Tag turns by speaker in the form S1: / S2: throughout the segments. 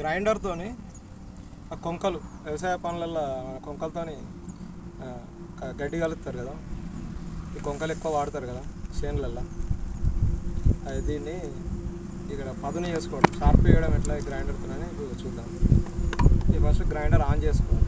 S1: గ్రైండర్తోని ఆ కొంకలు వ్యవసాయ పనులలో కొంకలతోని గడ్డి కలుపుతారు కదా. ఈ కొంకలు ఎక్కువ వాడతారు కదా చేనులల్లో. అది దీన్ని ఇక్కడ పదును చేసుకోవడం షార్ప్ చేయడం ఎట్లా ఈ గ్రైండర్తోనని చూద్దాం. ఈ ఫస్ట్ గ్రైండర్ ఆన్ చేసుకోవాలి.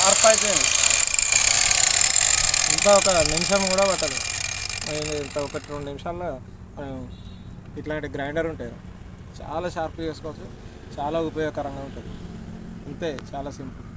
S1: షార్ప్ అయిపోయింది ఇంకా ఒక నిమిషం కూడా పట్టదు. ఇంత ఒకటి రెండు నిమిషాల్లో ఇట్లాంటి గ్రైండర్ ఉంటాయి. చాలా షార్ప్ చేసుకోవచ్చు. చాలా ఉపయోగకరంగా ఉంటుంది. అంతే చాలా సింపుల్.